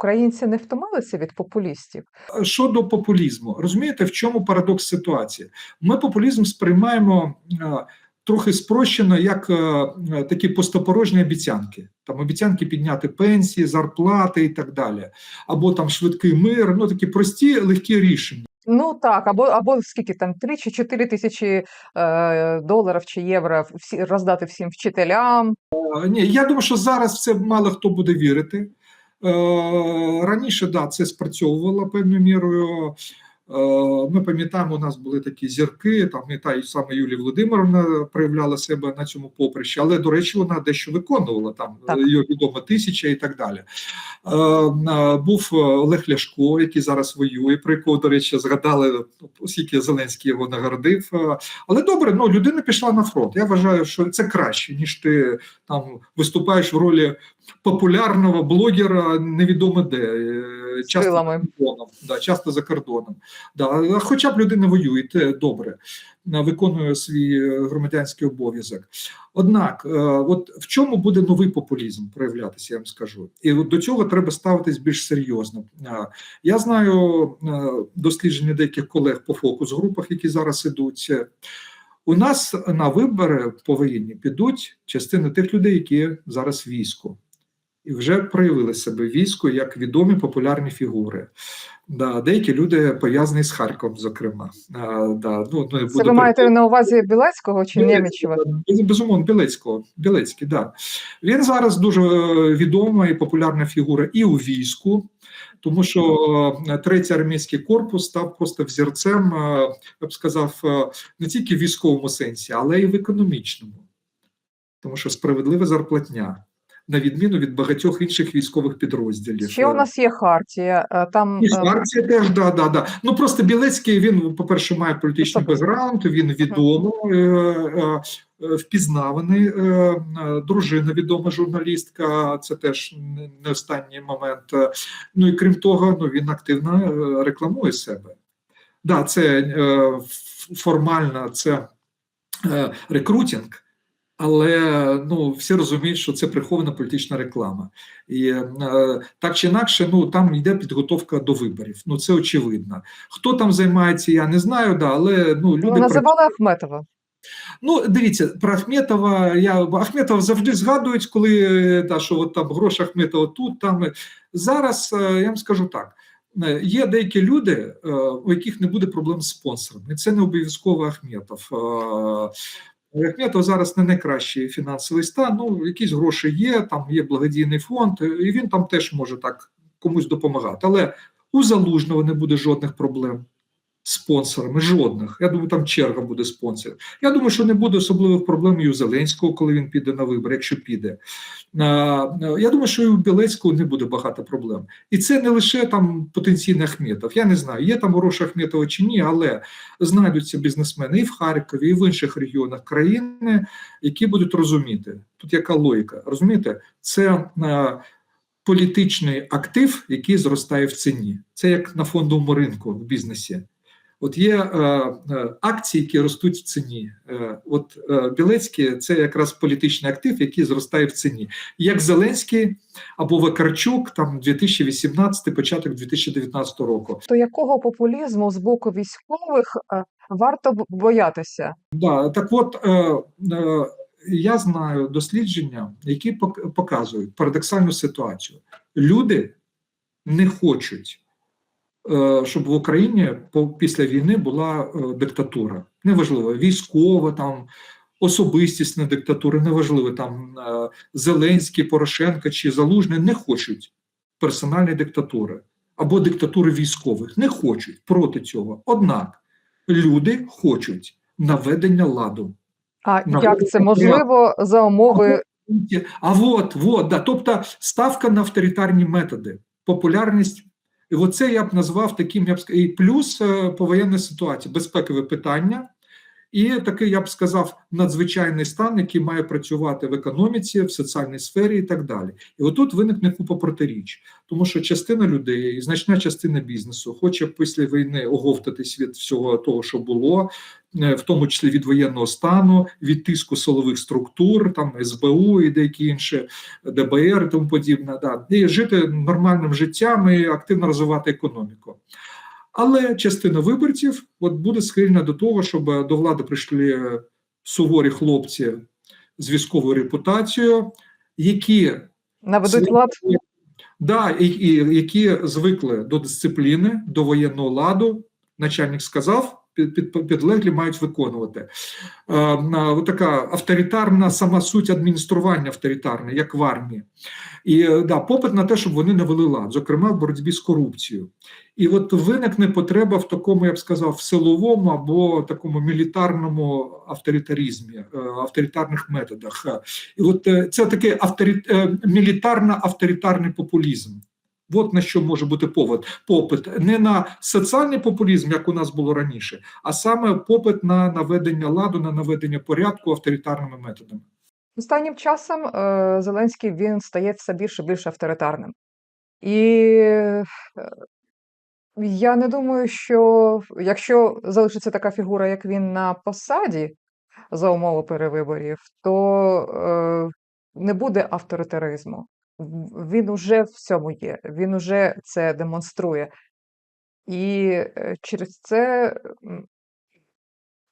Українці не втомилися від популістів? Щодо популізму, розумієте, в чому парадокс ситуації? Ми популізм сприймаємо е, трохи спрощено як е, е, такі пустопорожні обіцянки. Там обіцянки підняти пенсії, зарплати і так далі, або там швидкий мир, ну такі прості легкі рішення. Ну так, або або скільки там 3 чи 4 тисячі е, доларів чи євро всі роздати всім вчителям. Е, Ні, я думаю, що зараз в це мало хто буде вірити. Е, Раніше да, це спрацьовувало певною мірою. Е, Ми пам'ятаємо, у нас були такі зірки, там і та й саме Юлія Володимировна проявляла себе на цьому поприщі, але, до речі, вона дещо виконувала там Так. її відома тисяча і так далі. Е, е, Був Олег Ляшко, який зараз воює, про якого, до речі, згадали, оскільки Зеленський його нагородив. Е, Але добре, ну людина пішла на фронт. Я вважаю, що це краще, ніж ти там виступаєш в ролі популярного блогера невідомо де. Е, Часто за кордоном, да, часто за кордоном. Да. Хоча б людина воює, те добре, е, виконує свій е, громадянський обов'язок. Однак, от в чому буде новий популізм проявлятися, я вам скажу. І от до цього треба ставитись більш серйозно. Я знаю дослідження деяких колег по фокус-групах, які зараз ідуть. У нас на вибори повинні підуть частина тих людей, які зараз в війську. І вже проявили себе в війську як відомі популярні фігури. Да, деякі люди пов'язані з Харковом, зокрема. А, да, ну, не Це буду ви маєте на увазі Білецького чи Білецький, Нємічева? Безумовно, Білецького. Білецький, да. Він зараз дуже е, відома і популярна фігура і у війську, тому що е, третій армійський корпус став просто взірцем, е, я б сказав, не тільки в військовому сенсі, але й в економічному. Тому що справедлива зарплатня, на відміну від багатьох інших військових підрозділів. Ще у нас є Хартія. е, Там І е, Хартія теж, да, да, да. Ну просто Білецький він, по-перше, має політичний Особисто. бекграунд, він відомо е, е, е, впізнаваний. Е, е, дружина відома журналістка, це теж не- останній момент. Е, Ну і крім того, ну він активно е, рекламує себе. Да, це е, формально це е, рекрутинг. Але ну всі розуміють, що це прихована політична реклама, і е, так чи інакше, ну там йде підготовка до виборів. Ну це очевидно. Хто там займається, я не знаю. Да, але ну люди називали Ахметова. Ну, дивіться, про Ахметова. Я Ахметова завжди згадують, коли е, та, що от там гроші Ахметова тут, там зараз е, я вам скажу так. е, Є деякі люди, е, у яких не буде проблем з спонсорами. Це не обов'язково Ахметов. У Ахметова зараз не найкращий фінансовий стан. Ну, якісь гроші є, там є благодійний фонд, і він там теж може так комусь допомагати. Але у залужного не буде жодних проблем спонсорами. Жодних. Я думаю, там черга буде спонсорів. Я думаю, що не буде особливих проблем і у Зеленського, коли він піде на вибори, якщо піде. Я думаю, що і у Білецького не буде багато проблем. І це не лише там потенційний Ахметов. Я не знаю, є там гроші Ахметова чи ні, але знайдуться бізнесмени і в Харкові, і в інших регіонах країни, які будуть розуміти. Тут яка логіка? Розумієте, це політичний актив, який зростає в ціні. Це як на фондовому ринку в бізнесі. От є е, е, акції, які ростуть в ціні. Е, от е, Білецький це якраз політичний актив, який зростає в ціні. Як Зеленський або Вакарчук, там 2018, початок 2019 року. То якого популізму з боку військових е, варто боятися? Да, так от е, е, я знаю дослідження, які пок- показують парадоксальну ситуацію. Люди не хочуть, щоб в Україні після війни була е, диктатура. Неважливо, військова там. Особистісна диктатура, неважливо, там е, Зеленський, Порошенко чи Залужний не хочуть персональної диктатури або диктатури військових. Не хочуть проти цього. Однак люди хочуть наведення ладу. А Ну, як це можливо за умови А от, от, да, тобто ставка на авторитарні методи, популярність. І оце я б назвав таким, я б і плюс е, повоєнна ситуація, безпекове питання. І такий, я б сказав, надзвичайний стан, який має працювати в економіці, в соціальній сфері і так далі. І отут виникне купа протиріч, тому що частина людей, значна частина бізнесу хоче після війни оговтатись від всього того, що було, е, в тому числі від воєнного стану, від тиску силових структур, там СБУ і деякі інші ДБР і тому подібне, да, і жити нормальним життям і активно розвивати економіку. Але частина виборців от буде схильна до того, щоб до влади прийшли суворі хлопці з військовою репутацією, які Наведуть лад. Да, і, і які звикли до дисципліни, до воєнного ладу. Начальник сказав, підлеглі мають виконувати. Е, така авторитарна сама суть адміністрування авторитарне, як в армії. І е, да, попит на те, щоб вони навели лад, зокрема в боротьбі з корупцією. І от виникне потреба в такому, я б сказав, в силовому або такому мілітарному авторитаризмі, е, авторитарних методах. І от це такий авторит, мілітарно-авторитарний популізм. От на що може бути повод, попит не на соціальний популізм, як у нас було раніше, а саме попит на наведення ладу, на наведення порядку авторитарними методами. Останнім часом е, Зеленський він стає все більше і більш авторитарним. І е, я не думаю, що якщо залишиться така фігура, як він на посаді за умови перевиборів, то е, не буде авторитаризму. Він уже в цьому є, він уже це демонструє. І е, через це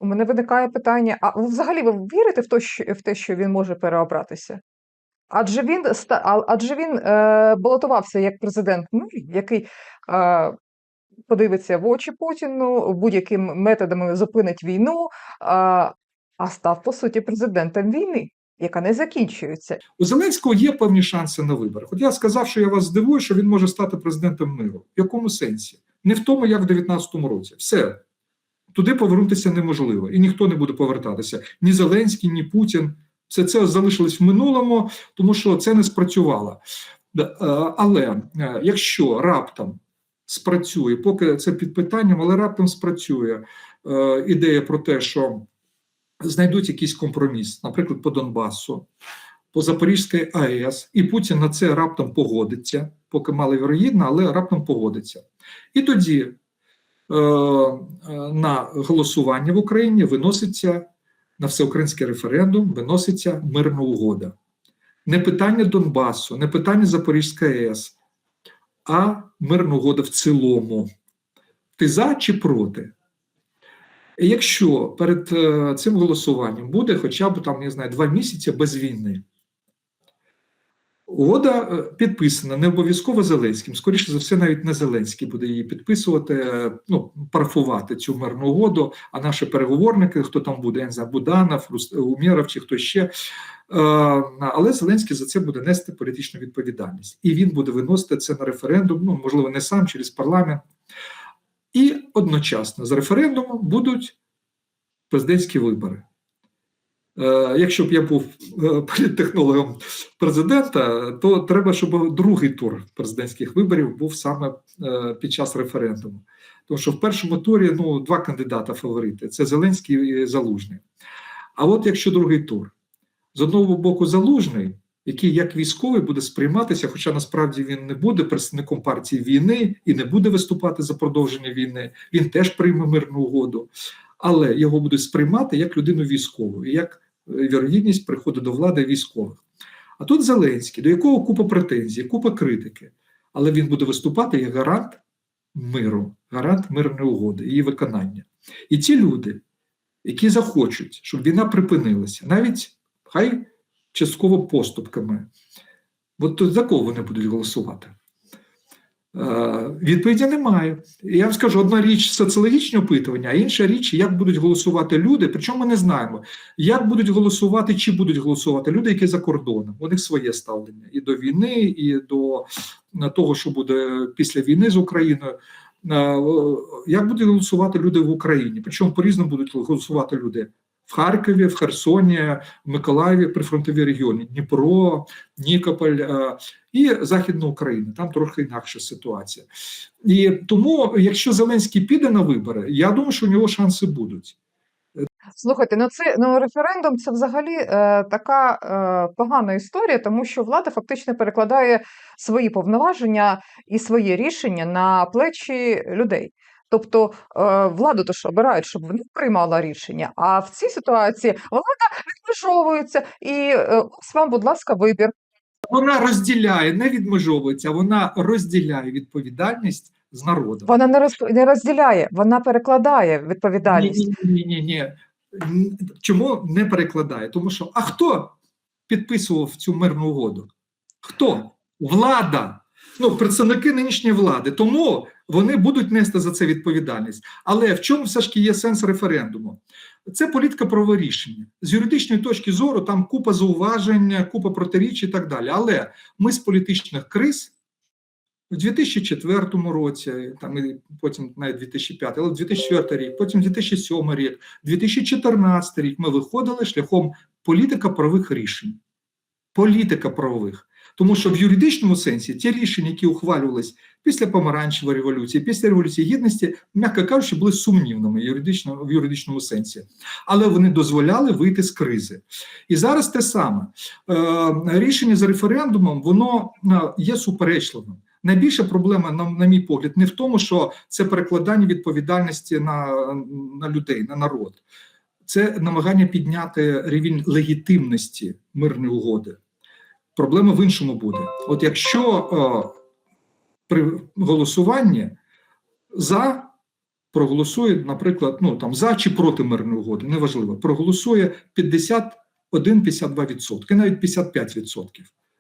у мене виникає питання: а взагалі ви вірите в те, що, в те, що він може переобратися? Адже він адже він е, балотувався як президент, ну, який е, подивиться в очі Путіну, будь-якими методами зупинить війну, а, а став по суті президентом війни, яка не закінчується. У Зеленського є певні шанси на виборах. От я сказав, що я вас здивую, що він може стати президентом миру. В якому сенсі? Не в тому, як в 19-му році. Все. Туди повернутися неможливо, і ніхто не буде повертатися. Ні Зеленський, ні Путін. Все це залишилось в минулому, тому що це не спрацювало. Е, Але е, якщо раптом спрацює, поки це під питанням, але раптом спрацює е, ідея про те, що знайдуть якийсь компроміс, наприклад, по Донбасу, по Запорізькій АЕС, і Путін на це раптом погодиться, поки маловірогідно, але раптом погодиться. І тоді е, е, на голосування в Україні виноситься на всеукраїнський референдум, виноситься мирна угода. Не питання Донбасу, не питання Запорізької АЕС, а мирна угода в цілому. Ти за чи проти? Якщо перед е, цим голосуванням буде хоча б там, не знаю, два місяці без війни, угода е, підписана не обов'язково Зеленським. Скоріше за все, навіть не Зеленський буде її підписувати, е, ну, парафувати цю мирну угоду, а наші переговорники, хто там буде, я не знаю, Буданов, Умєров чи хто ще. Але Зеленський за це буде нести політичну відповідальність. І він буде виносити це на референдум, ну, можливо, не сам через парламент. І одночасно з референдумом будуть президентські вибори. Е, Якщо б я був е, політтехнологом президента, то треба, щоб другий тур президентських виборів був саме е, під час референдуму. Тому що в першому турі ну, два кандидата фаворити це Зеленський і Залужний. А от якщо другий тур, з одного боку, Залужний, який як військовий буде сприйматися, хоча насправді він не буде представником партії війни і не буде виступати за продовження війни, він теж прийме мирну угоду, але його будуть сприймати як людину військову, і як е, вірогідність приходу до влади військових. А тут Зеленський, до якого купа претензій, купа критики, але він буде виступати як гарант миру, гарант мирної угоди, її виконання. І ті люди, які захочуть, щоб війна припинилася, навіть хай частково поступками, от за кого вони будуть голосувати? Е, Відповіді немає. Я вам скажу, одна річ соціологічні опитування, а інша річ, як будуть голосувати люди. Причому ми не знаємо, як будуть голосувати, чи будуть голосувати люди, які за кордоном. У них своє ставлення і до війни, і до е, того, що буде після війни з Україною. Е, Як будуть голосувати люди в Україні? Причому по-різному будуть голосувати люди в Харкові, в Херсоні, в Миколаєві, прифронтові регіони, Дніпро, Нікополь е, і Західна Україна. Там трохи інакша ситуація. І тому, якщо Зеленський піде на вибори, я думаю, що у нього шанси будуть. Слухайте, ну це ну референдум це взагалі е, така е, погана історія, тому що влада фактично перекладає свої повноваження і свої рішення на плечі людей. Тобто е, владу то ж обирають, щоб вона приймала рішення. А в цій ситуації влада відмежовується і е, ось вам, будь ласка, вибір. Вона розділяє, не відмежовується, вона розділяє відповідальність з народом. Вона не роз, не розділяє, вона перекладає відповідальність. Ні, ні, ні, ні. Н- Чому не перекладає? Тому що а хто підписував цю мирну угоду? Хто? Влада. Ну, представники нинішньої влади. Тому вони будуть нести за це відповідальність. Але в чому все ж є сенс референдуму? Це політика правове рішення. З юридичної точки зору там купа зауважень, купа протиріч і так далі. Але ми з політичних криз у 2004 році, там і потім навіть 2005, але 2004 рік, потім 2007 рік, 2014 рік ми виходили шляхом політика правових рішень. Політика правових. Тому що в юридичному сенсі ті рішення, які ухвалювались після помаранчевої революції, після революції гідності, м'яко кажучи, були сумнівними юридично, в юридичному сенсі, але вони дозволяли вийти з кризи. І зараз те саме Е, рішення за референдумом, воно е, є суперечливим. Найбільша проблема, на, на мій погляд, не в тому, що це перекладання відповідальності на, на людей, на народ. Це намагання підняти рівень легітимності мирної угоди. Проблема в іншому буде. От якщо е, при голосуванні за проголосує, наприклад, ну там за чи проти мирної угоди, неважливо, проголосує 51-52%, навіть 55%.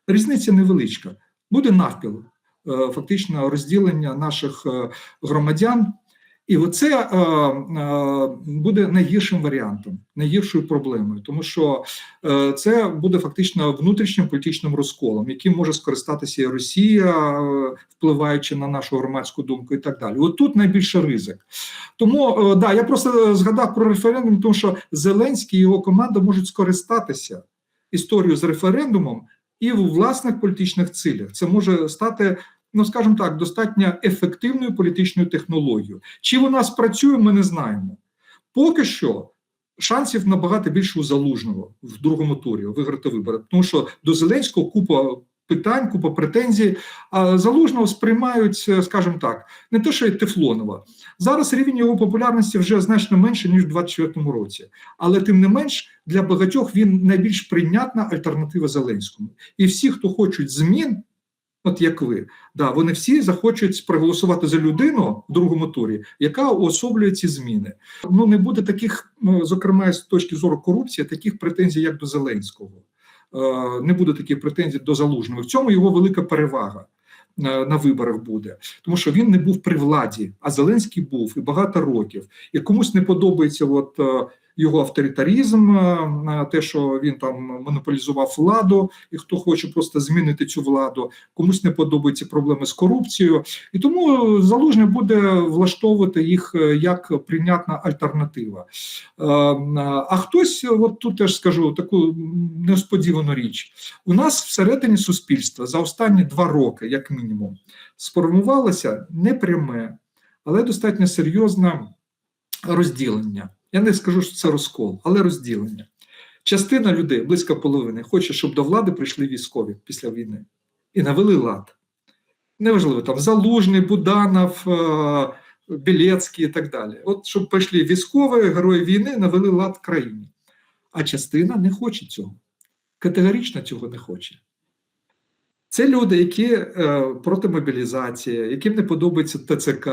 Різниця невеличка. Буде навпіл, е, фактично розділення наших е, громадян. І оце е, е, буде найгіршим варіантом, найгіршою проблемою, тому що е, це буде фактично внутрішнім політичним розколом, яким може скористатися і Росія, е, впливаючи на нашу громадську думку, і так далі. От тут найбільше ризик. Тому е, да, я просто згадав про референдум, тому що Зеленський і його команда можуть скористатися історією з референдумом і у власних політичних цілях. Це може стати. Ну, скажімо так, достатньо ефективною політичною технологією. Чи вона спрацює, ми не знаємо. Поки що шансів набагато більше у залужного в другому турі виграти вибори, тому що до Зеленського купа питань, купа претензій. А залужного сприймають, скажімо так, не те, що й Тефлонова. Зараз рівень його популярності вже значно менше ніж у 2024 році. Але тим не менш для багатьох він найбільш прийнятна альтернатива Зеленському. І всі, хто хочуть змін. От як ви, да, вони всі захочуть проголосувати за людину в другому турі, яка уособлює ці зміни. Ну не буде таких, ну, зокрема з точки зору корупції, таких претензій, як до Зеленського. Е, не буде таких претензій до залужного. В цьому його велика перевага е, на виборах буде, тому що він не був при владі, а Зеленський був і багато років. І комусь не подобається, от е, його авторитарізм, е, те, що він там монополізував владу, і хто хоче просто змінити цю владу, комусь не подобаються проблеми з корупцією, і тому залужний буде влаштовувати їх е, як прийнятна альтернатива. Е, А хтось, от тут теж скажу таку несподівану річ: у нас всередині суспільства за останні два роки, як мінімум, сформувалося непряме, але достатньо серйозне розділення. Я не скажу, що це розкол, але розділення. Частина людей, близько половини, хоче, щоб до влади прийшли військові після війни і навели лад. Неважливо, там Залужний, Буданов, е, Білецький і так далі. От щоб прийшли військові, герої війни, навели лад в країні. А частина не хоче цього. Категорично цього не хоче. Це люди, які е, проти мобілізації, яким не подобається ТЦК,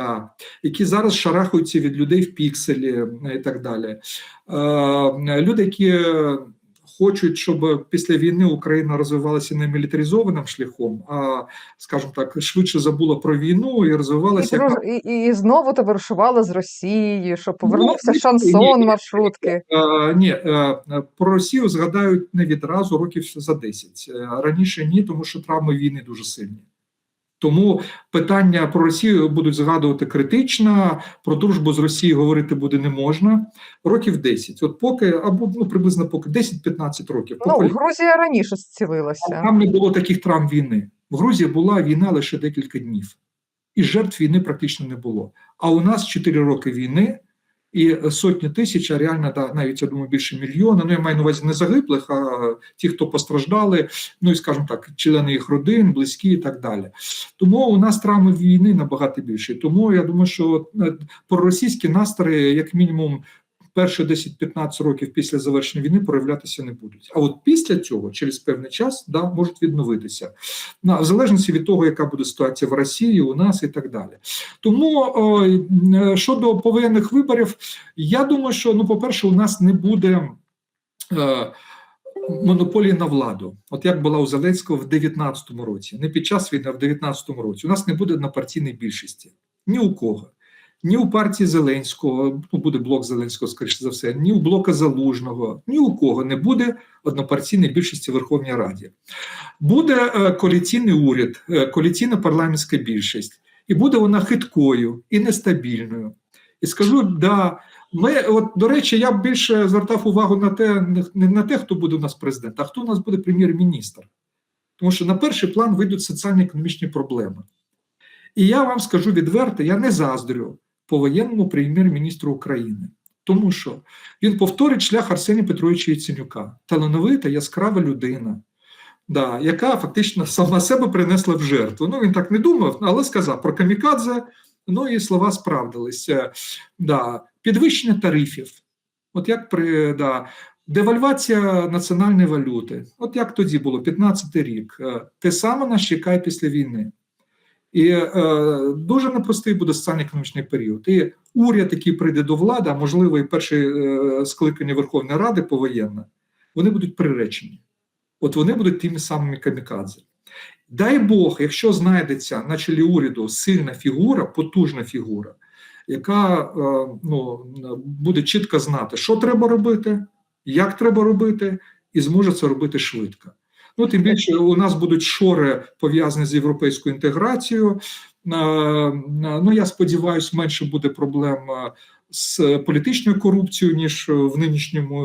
які зараз шарахаються від людей в пікселі е, і так далі. Е, люди, які хочуть, щоб після війни Україна розвивалася не мілітаризованим шляхом, а, скажімо так, швидше забула про війну і І, розвивалася. друж- і, і знову товаришувала з Росією, щоб повернувся ну, шансон ні, маршрутки. Ні, ні, е, про Росію згадають не відразу, років за 10. Е, Раніше ні, тому що травми війни дуже сильні. Тому питання про Росію будуть згадувати критично, про дружбу з Росією говорити буде не можна. Років 10. От поки, або ну, приблизно поки 10-15 років. Ну, Поки Грузія раніше зцілилася. там не було таких травм війни. В Грузії була війна лише декілька днів, і жертв війни практично не було. А у нас 4 роки війни, і сотні тисяч, а реально да, навіть я думаю, більше мільйона. Ну я маю на увазі не загиблих, а ті, хто постраждали, ну і скажімо так, члени їх родин, близькі і так далі. Тому у нас травми війни набагато більше. Тому я думаю, що е, проросійські настрої, як мінімум. Перші 10-15 років після завершення війни проявлятися не будуть. А от після цього, через певний час, да, можуть відновитися. На, в залежності від того, яка буде ситуація в Росії, у нас і так далі. Тому о, е, щодо повоєнних виборів, я думаю, що ну, по-перше, у нас не буде. Е, Монополії на владу, от як була у Зеленського в 19-му році, не під час війни, а в 19-му році. У нас не буде однопартійної більшості ні у кого, ні у партії Зеленського, ну буде блок Зеленського, скоріше за все, ні у блока Залужного, ні у кого не буде однопартійної більшості в Верховній Раді. Буде е, коаліційний уряд, е, коаліційна парламентська більшість, і буде вона хиткою і нестабільною. І скажу, да, ми, от, до речі, я б більше звертав увагу на те, не на те, хто буде у нас президент, а хто у нас буде прем'єр-міністр. Тому що на перший план вийдуть соціально-економічні проблеми. І я вам скажу відверто, я не заздрю повоєнному прем'єр-міністру України, тому що він повторить шлях Арсенія Петровича Яценюка, талановита, яскрава людина, да, яка фактично сама себе принесла в жертву. Ну, він так не думав, але сказав про камікадзе, ну і слова справдилися. Да, підвищення тарифів. От як при да, девальвація національної валюти, от як тоді було, 15-й рік, Е, те саме нас чекає після війни. І е, дуже непростий буде соціально-економічний період. І уряд, який прийде до влади, а можливо, і перше е, скликання Верховної Ради повоєнне, вони будуть приречені. От вони будуть тими самими камікадзе. Дай Бог, якщо знайдеться на чолі уряду сильна фігура, потужна фігура, яка е, ну, буде чітко знати, що треба робити, як треба робити, і зможе це робити швидко. Ну, тим більше у нас будуть шори пов'язані з європейською інтеграцією. Е, Ну, я сподіваюся, менше буде проблем е, з політичною корупцією, ніж в нинішньому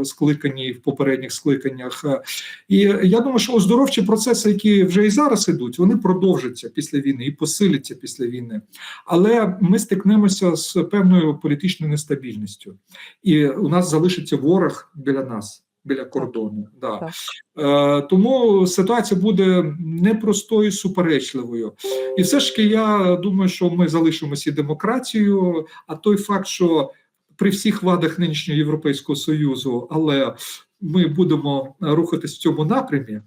е, скликанні, в попередніх скликаннях. Е, І я думаю, що оздоровчі процеси, які вже і зараз ідуть, вони продовжаться після війни і посиляться після війни. Але ми стикнемося з певною політичною нестабільністю, і у нас залишиться ворог біля нас. Біля кордону, да. Так. Е, тому ситуація буде непростою, суперечливою. І все ж таки, я думаю, що ми залишимося демократією. А той факт, що при всіх вадах нинішнього Європейського Союзу, але ми будемо рухатись в цьому напрямі,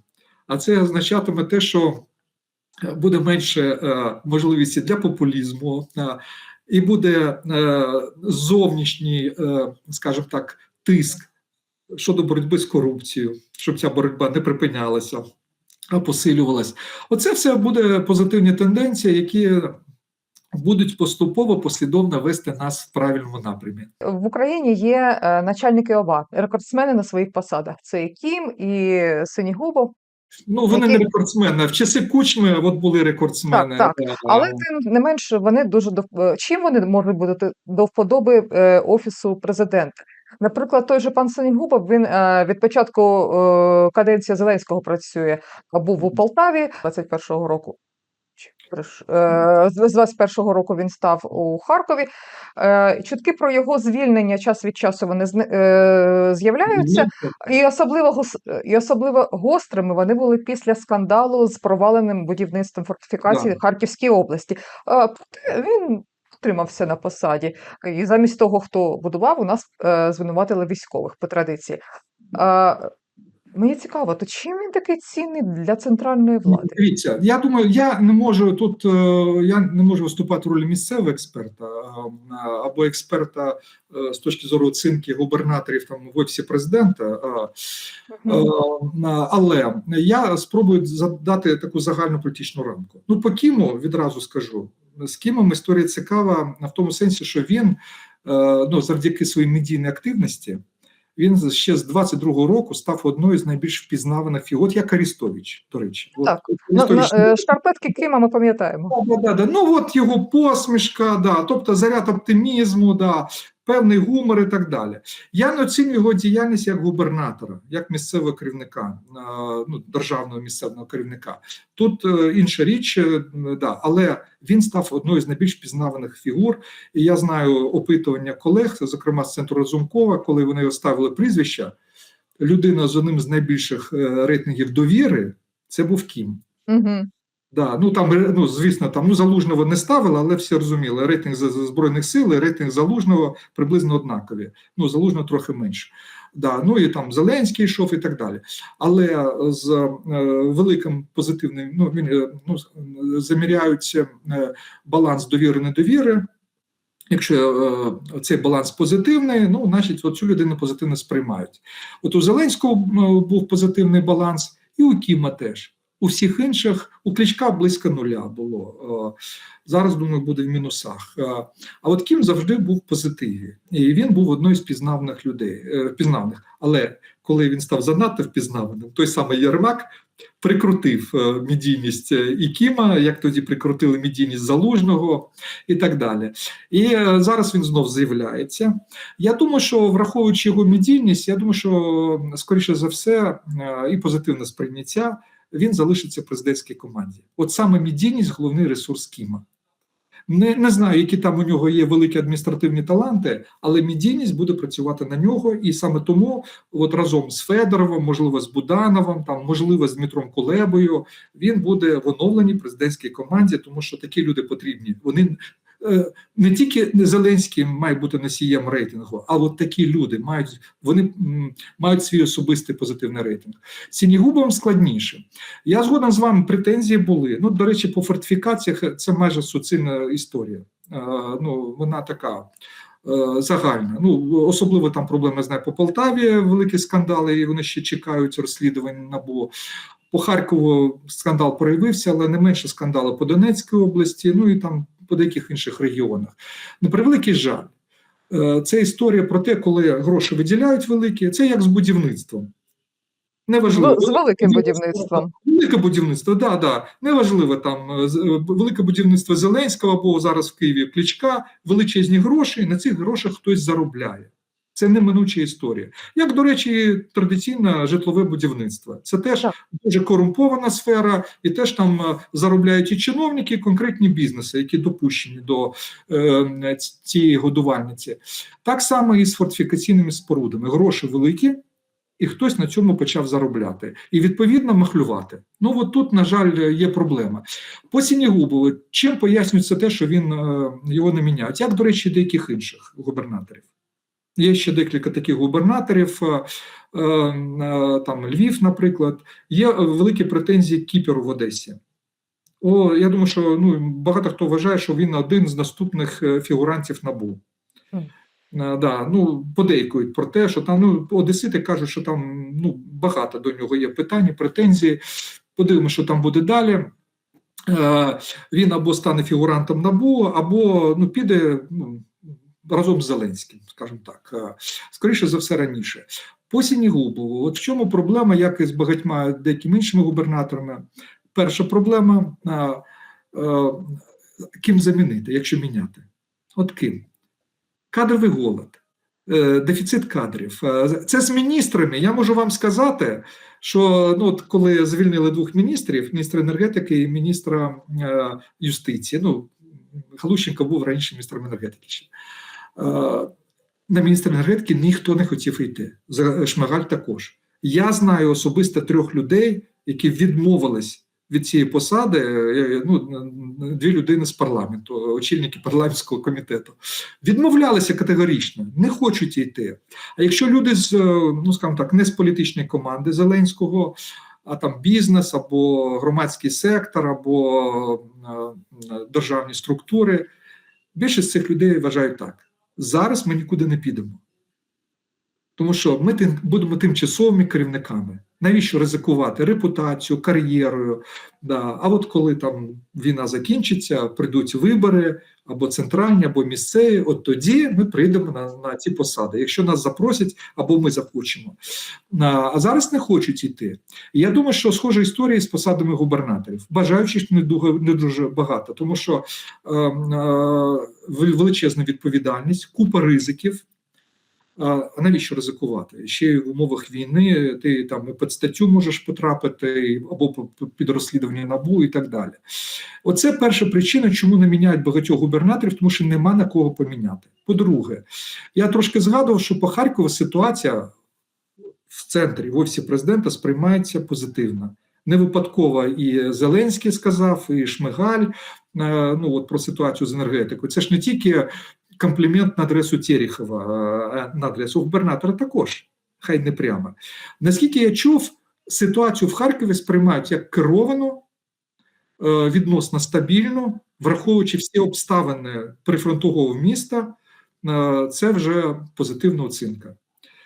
а це означатиме те, що буде менше е, можливості для популізму, е, і буде зовнішній, скажімо так, тиск щодо боротьби з корупцією, щоб ця боротьба не припинялася, а посилювалась. Оце все буде позитивні тенденції, які будуть поступово послідовно вести нас в правильному напрямі. В Україні є е, начальники ОВА, рекордсмени на своїх посадах. Це і Кім, і Синігубов. Ну вони Які- не рекордсмени. В часи кучми от були рекордсмени. Так, Е, Але тим не менш вони дуже до е, чим вони можуть бути до вподоби офісу президента. Наприклад, той же пан Синігубов, він е, від початку е, каденції Зеленського працює, а був у Полтаві 21-го року. Чи, е, З з 21-го року він став у Харкові. Чутки про його звільнення час від часу вони з'являються. І особливо і особливо гострими вони були після скандалу з проваленим будівництвом фортифікацій Да. Харківській області. Він утримався на посаді, і замість того, хто будував, у нас е, звинуватили військових по традиції. Мені цікаво, то чим він такий цінний для центральної Ну, влади? Дивіться, я думаю, я не можу тут, е, я не можу виступати в ролі місцевого експерта а, або експерта е, з точки зору оцінки губернаторів там в офісі президента. Але я спробую задати таку загальну політичну рамку. Ну, по Кіму відразу скажу. З Кімом історія цікава в тому сенсі, що він е, ну, завдяки своїй медійній активності. Він ще з 22-го року став одною з найбільш впізнаваних фігур, от як Арістович, до речі. От Так, Ну, Арістович- на- е, шкарпетки Кима ми пам'ятаємо. Да, да, да. Ну от його посмішка, да, тобто заряд оптимізму, да, певний гумор і так далі. Я не оцінюю його діяльність як губернатора, як місцевого керівника, е, ну, державного місцевого керівника. Тут е, інша річ, е, да, але він став одною з найбільш пізнаваних фігур. І я знаю опитування колег, зокрема з центру Разумкова, коли вони його ставили прізвища. Людина з одним з найбільших рейтингів довіри це був Кім. Угу. Да, ну там е, ну звісно, там ну залужного не ставили, але всі розуміли. Рейтинг збройних сил, і рейтинг залужного приблизно однакові. Ну залужного трохи менше. Да, ну і там Зеленський йшов і так далі. Але з е, великим позитивним, ну він е, ну заміряються е, баланс довіри недовіри. Якщо е, цей баланс позитивний, ну значить цю людину позитивно сприймають. От у Зеленського був позитивний баланс, і у Кіма теж. У всіх інших у Кличка близько нуля було. Е, Зараз, думаю, буде в мінусах. Е, А от Кім завжди був в позитиві. І він був одною з пізнавних людей. е, Впізнавних. Але коли він став занадто впізнаваним, той самий Єрмак прикрутив е, медійність е, і Кіма, як тоді прикрутили медійність Залужного і так далі. І е, зараз він знов з'являється. Я думаю, що враховуючи його медійність, я думаю, що скоріше за все е, і позитивне сприйняття він залишиться в президентській команді. От саме медійність головний ресурс Кіма. Не, не знаю, які там у нього є великі адміністративні таланти, але медійність буде працювати на нього, і саме тому, от разом з Федоровим, можливо, з Будановим, там можливо з Дмитром Кулебою, він буде в оновленій президентській команді, тому що такі люди потрібні. Вони не тільки Зеленський має бути носієм рейтингу, а от такі люди мають вони мають свій особистий позитивний рейтинг. Сінігубовим складніше. Я згоден з вами, претензії були. Ну, до речі, по фортифікаціях це майже суцільна історія. Е, ну, вона така. е, Загальна, ну особливо там проблеми знаю по Полтаві, великі скандали, і вони ще чекають розслідувань набу. По Харкову скандал проявився, але не менше скандали по Донецькій області, ну і там по деяких інших регіонах. На превеликий жаль, е, це історія про те, коли гроші виділяють великі, це як з будівництвом. Неважливо. З великим будівництвом. Велике будівництво, да, да. Неважливо там е, е, велике будівництво Зеленського або зараз в Києві Кличка, величезні гроші, і на цих грошах хтось заробляє. Це неминуча історія. Як, до речі, традиційне житлове будівництво. Це теж дуже корумпована сфера, і теж там е, заробляють і чиновники, і конкретні бізнеси, які допущені до е, цієї годувальниці. Так само і з фортифікаційними спорудами. Гроші великі, і хтось на цьому почав заробляти і відповідно махлювати. Ну от тут, на жаль, є проблема. По Сінігубову, чим пояснюється те, що він е, його не міняють, як, до речі, деяких інших губернаторів. Є ще декілька таких губернаторів, е, е, е, там Львів, наприклад, є великі претензії Кіперу в Одесі. О, я думаю, що ну, багато хто вважає, що він один з наступних фігурантів НАБУ. Е, Да, ну, подейкують про те, що там ну, одесити кажуть, що там ну, багато до нього є питань, претензій. Подивимося, що там буде далі. Він або стане фігурантом НАБУ, або ну, піде ну, разом з Зеленським, скажімо так. Е, Скоріше за все раніше. По Сінігубову, от в чому проблема, як і з багатьма деякими іншими губернаторами. Перша проблема е, е, ким замінити, якщо міняти? От ким? Кадровий голод, дефіцит кадрів. Це з міністрами. Я можу вам сказати, що ну, от коли звільнили двох міністрів: міністра енергетики і міністра юстиції. Ну, Галущенко був раніше міністром енергетики. Е, На міністра енергетики ніхто не хотів йти. Шмигаль також. Я знаю особисто трьох людей, які відмовились від цієї посади. е, Ну, дві людини з парламенту, очільники парламентського комітету, відмовлялися категорично, не хочуть йти. А якщо люди з, е, ну скажімо так, не з політичної команди Зеленського, а там бізнес або громадський сектор, або е, державні структури, більшість цих людей вважають так: зараз ми нікуди не підемо. Тому що ми тим, будемо тимчасовими керівниками. Навіщо ризикувати репутацію, кар'єрою? Да. А от коли там війна закінчиться, прийдуть вибори, або центральні, або місцеві, от тоді ми прийдемо на, на ці посади, якщо нас запросять або ми захочемо. А, зараз не хочуть йти. Я думаю, що схожа історія з посадами губернаторів. Бажаючих не дуже, не дуже багато, тому що е, е, величезна відповідальність, купа ризиків. А навіщо ризикувати? Ще в умовах війни ти там і під статтю можеш потрапити, або під розслідування набу і так далі. Оце перша причина, чому не міняють багатьох губернаторів, тому що нема на кого поміняти. По-друге, я трошки згадував, що по Харкову ситуація в центрі в офісі президента сприймається позитивно. Не випадково і Зеленський сказав, і Шмигаль ну от про ситуацію з енергетикою. Це ж не тільки комплімент на адресу Терехова, на адресу губернатора також, хай не прямо. Наскільки я чув, ситуацію в Харкові сприймають як керовану, відносно стабільну, враховуючи всі обставини прифронтового міста, це вже позитивна оцінка.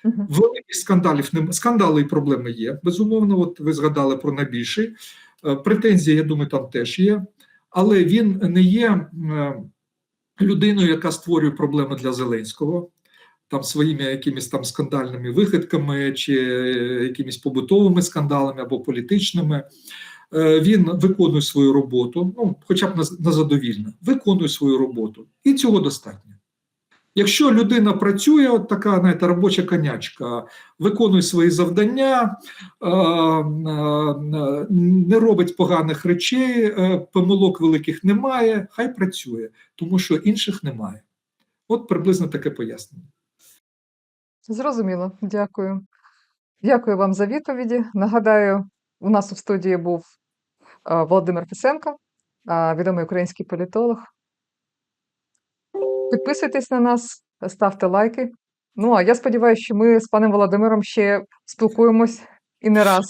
Великих скандалів не скандали і проблеми є. Безумовно, от ви згадали про найбільший. Претензії, я думаю, там теж є, але він не є людиною, яка створює проблеми для Зеленського, там своїми якимись там скандальними вихидками чи якимись побутовими скандалами або політичними. Він виконує свою роботу, ну, хоча б на, на задовільно, виконує свою роботу, і цього достатньо. Якщо людина працює, от така знаєте, робоча конячка, виконує свої завдання, не робить поганих речей, помилок великих немає, хай працює, тому що інших немає. От приблизно таке пояснення. Зрозуміло, дякую. Дякую вам за відповіді. Нагадаю, у нас у студії був Володимир Фісенко, відомий український політолог. Підписуйтесь на нас, ставте лайки. Ну, а я сподіваюся, що ми з паном Володимиром ще спілкуємось і не раз.